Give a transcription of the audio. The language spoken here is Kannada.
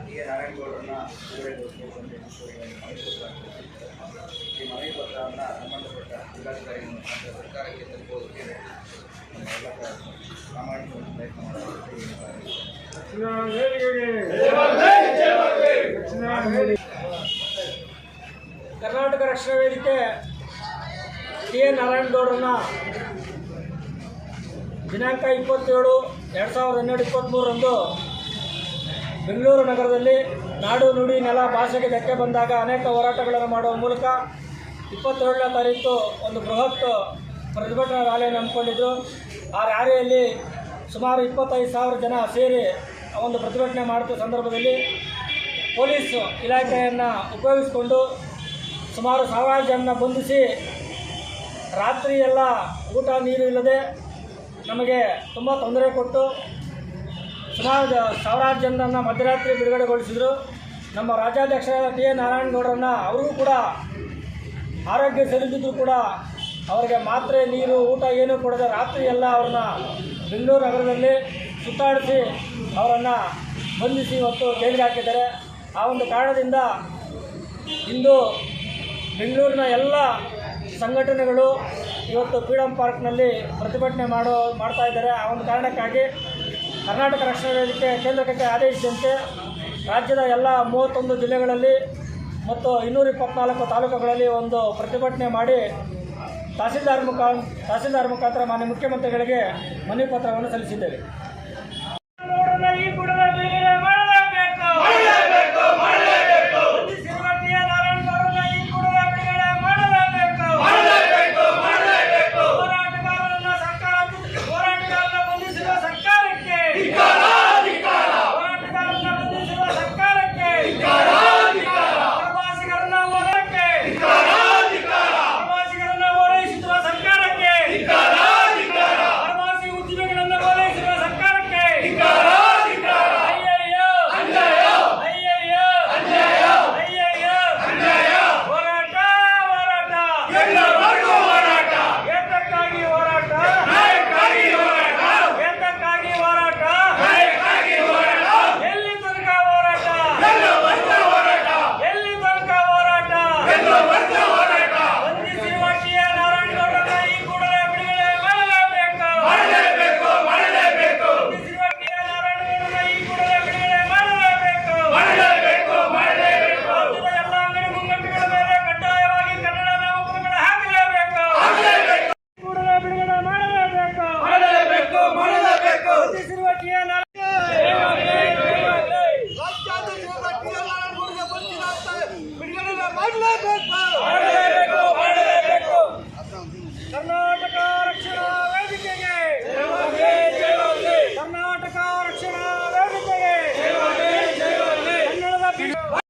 ಡಿ ನಾರಾಯಣಗೌಡರನ್ನ ಈ ಮನವಿ ಸಂಬಂಧಪಟ್ಟ ಸರ್ಕಾರಕ್ಕೆ ತಲುಪೋದಕ್ಕೆ ಎಲ್ಲ ಪ್ರಯತ್ನ ಮಾಡಬೇಕು ಕರ್ನಾಟಕ ರಕ್ಷಣಾ ವೇದಿಕೆ ಟಿ ಎ ನಾರಾಯಣಗೌಡರನ್ನ ದಿನಾಂಕ ಇಪ್ಪತ್ತೇಳು, ಎರಡು ಸಾವಿರದ ಹನ್ನೆರಡು ಇಪ್ಪತ್ತ್ಮೂರರಂದು ಬೆಂಗಳೂರು ನಗರದಲ್ಲಿ ನಾಡು ನುಡಿ ನೆಲ ಭಾಷೆಗೆ ಧಕ್ಕೆ ಬಂದಾಗ ಅನೇಕ ಹೋರಾಟಗಳನ್ನು ಮಾಡುವ ಮೂಲಕ ಇಪ್ಪತ್ತೇಳನೇ ತಾರೀಕು ಒಂದು ಬೃಹತ್ ಪ್ರತಿಭಟನಾ ರ್ಯಾಲಿಯನ್ನು ಹಮ್ಮಿಕೊಂಡಿದ್ದು. ಆ ರ್ಯಾಲಿಯಲ್ಲಿ ಸುಮಾರು ಇಪ್ಪತ್ತೈದು ಸಾವಿರ ಜನ ಸೇರಿ ಒಂದು ಪ್ರತಿಭಟನೆ ಮಾಡುತ್ತಿದ್ದ ಸಂದರ್ಭದಲ್ಲಿ ಪೊಲೀಸ್ ಇಲಾಖೆಯನ್ನು ಉಪಯೋಗಿಸಿಕೊಂಡು ಸುಮಾರು ಸಾವಿರಾರು ಜನ ಬಂಧಿಸಿ ರಾತ್ರಿ ಎಲ್ಲ ಊಟ, ನೀರು ಇಲ್ಲದೆ ನಮಗೆ ತುಂಬ ತೊಂದರೆ ಕೊಟ್ಟು ಸುಮಾರು ಸಾವಿರಾರು ಜನರನ್ನು ಮಧ್ಯರಾತ್ರಿ ಬಿಡುಗಡೆಗೊಳಿಸಿದರು. ನಮ್ಮ ರಾಜ್ಯಾಧ್ಯಕ್ಷ ಟಿ ಎ ನಾರಾಯಣಗೌಡರನ್ನು ಅವರೂ ಕೂಡ ಆರೋಗ್ಯ ಸರಿದಿದ್ರು ಕೂಡ ಅವರಿಗೆ ಮಾತ್ರೆ, ನೀರು, ಊಟ ಏನೂ ಕೊಡದೆ ರಾತ್ರಿ ಎಲ್ಲ ಅವ್ರನ್ನ ಬೆಂಗಳೂರು ನಗರದಲ್ಲಿ ಸುತ್ತಾಡಿಸಿ ಅವರನ್ನು ಬಂಧಿಸಿ ಇವತ್ತು ಜೈಲಿಗೆ ಹಾಕಿದ್ದಾರೆ. ಆ ಒಂದು ಕಾರಣದಿಂದ ಇಂದು ಬೆಂಗಳೂರಿನ ಎಲ್ಲ ಸಂಘಟನೆಗಳು ಇವತ್ತು ಫ್ರೀಡಮ್ ಪಾರ್ಕ್ನಲ್ಲಿ ಪ್ರತಿಭಟನೆ ಮಾಡೋ, ಮಾಡ್ತಾ ಇದ್ದಾರೆ. ಆ ಒಂದು ಕಾರಣಕ್ಕಾಗಿ ಕರ್ನಾಟಕ ರಕ್ಷಣಾ ವೇದಿಕೆ ಕೇಂದ್ರಕ್ಕೆ ಆದೇಶಿಸಿದಂತೆ ರಾಜ್ಯದ ಎಲ್ಲ ಮೂವತ್ತೊಂದು ಜಿಲ್ಲೆಗಳಲ್ಲಿ ಮತ್ತು ಇನ್ನೂರ ಇಪ್ಪತ್ನಾಲ್ಕು ತಾಲೂಕುಗಳಲ್ಲಿ ಒಂದು ಪ್ರತಿಭಟನೆ ಮಾಡಿ ತಹಸೀಲ್ದಾರ್ ಮುಖಾಂ ತಹಸೀಲ್ದಾರ್ ಮುಖಾಂತರ ಮಾನ್ಯ ಮುಖ್ಯಮಂತ್ರಿಗಳಿಗೆ ಮನವಿ ಪತ್ರವನ್ನು ಸಲ್ಲಿಸಿದ್ದೇವೆ.